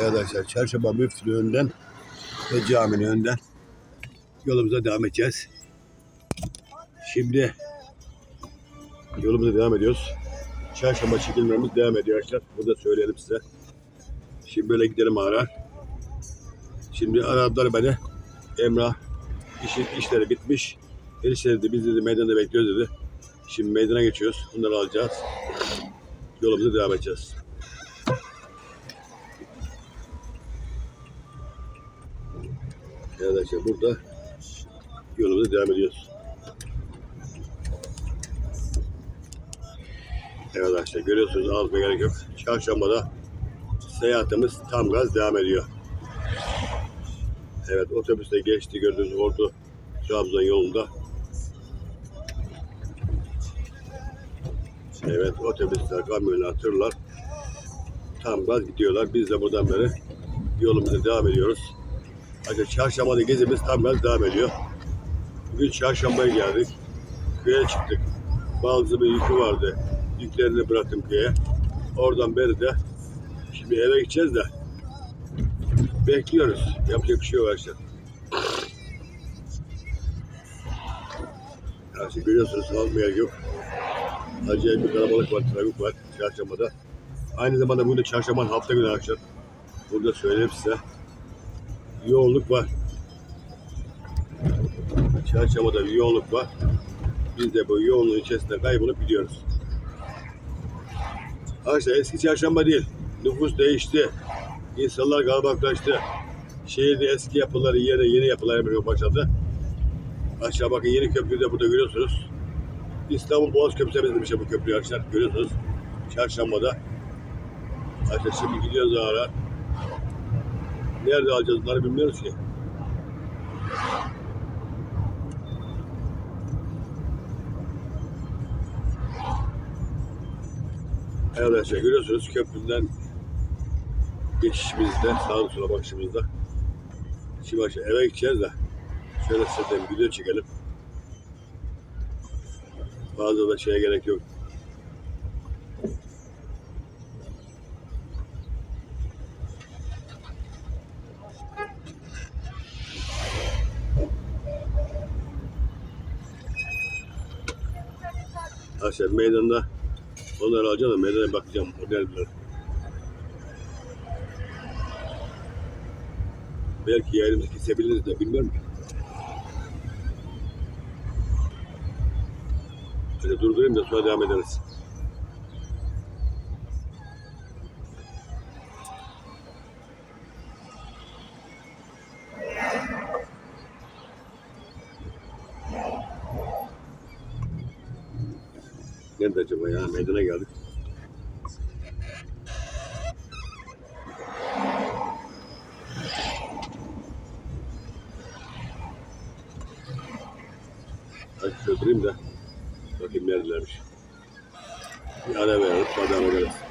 Evet arkadaşlar çarşamba müftülüğü önden ve caminin önden yolumuza devam edeceğiz. Şimdi yolumuza devam ediyoruz. Çarşamba çekilmemiz devam ediyor arkadaşlar. Burada söyleyelim size. Şimdi böyle gidelim ara. Şimdi aradılar beni. Emrah işi, işleri bitmiş. Erişleri de biz dedi meydanda bekliyoruz dedi. Şimdi meydana geçiyoruz. Bunları alacağız. Yolumuza devam edeceğiz. Evet arkadaşlar burada yolumuza devam ediyoruz. Evet arkadaşlar görüyorsunuz ağzıma gerek yok. Çarşambada seyahatimiz tam gaz devam ediyor. Evet otobüste geçti gördüğünüz Ordu Trabzon yolunda. Evet otobüsler, kamyonlar, tırlar tam gaz gidiyorlar. Biz de buradan beri yolumuza devam ediyoruz. Arkadaşlar çarşambada gezimiz tam gaz devam ediyor. Bugün çarşambaya geldik. Köye çıktık. Bazı bir yükü vardı. Yüklerini bıraktım köye. Oradan beri de şimdi eve gideceğiz de bekliyoruz. Yapacak bir şey yok arkadaşlar. Arkadaşlar görüyorsunuz almaya yok. Acayip bir kalabalık var, trafik var çarşambada. Aynı zamanda bugün de çarşamba hafta günü arkadaşlar. Burada söyleyeyim size. Yoğunluk var. Çarşambada bir yoğunluk var. Biz de bu yoğunluğun içerisinde kaybolup gidiyoruz. Arkadaşlar eski çarşamba değil. Nüfus değişti. İnsanlar kalabalıklaştı. Şehirde eski yapıları yerine yeni yapılar yapmaya başladı. Aşağı bakın yeni köprüyü de burada görüyorsunuz. İstanbul Boğaz Köprüsü'ne benzemiş bu köprü arkadaşlar. Görüyorsunuz. Çarşambada. Arkadaşlar şimdi gidiyoruz ara. Nerede alacağız bunları bilmiyoruz ki. Arkadaşlar görüyorsunuz köprüden geçişimizde sağa sola bakışımızda. Şimdi arkadaşlar eve gideceğiz de şöyle size video çekelim. Fazla da şeye gerek yok. Arkadaşlar meydanda onları alacağım da meydana bakacağım. Neredeler? Belki yayınımızı kesebiliriz de bilmiyorum ki. Şöyle durdurayım da sonra devam ederiz. Nerede acaba ya? Meydana geldik. Şöyle durayım da bakayım neredelermiş. Bir ara verelim, sonra devam.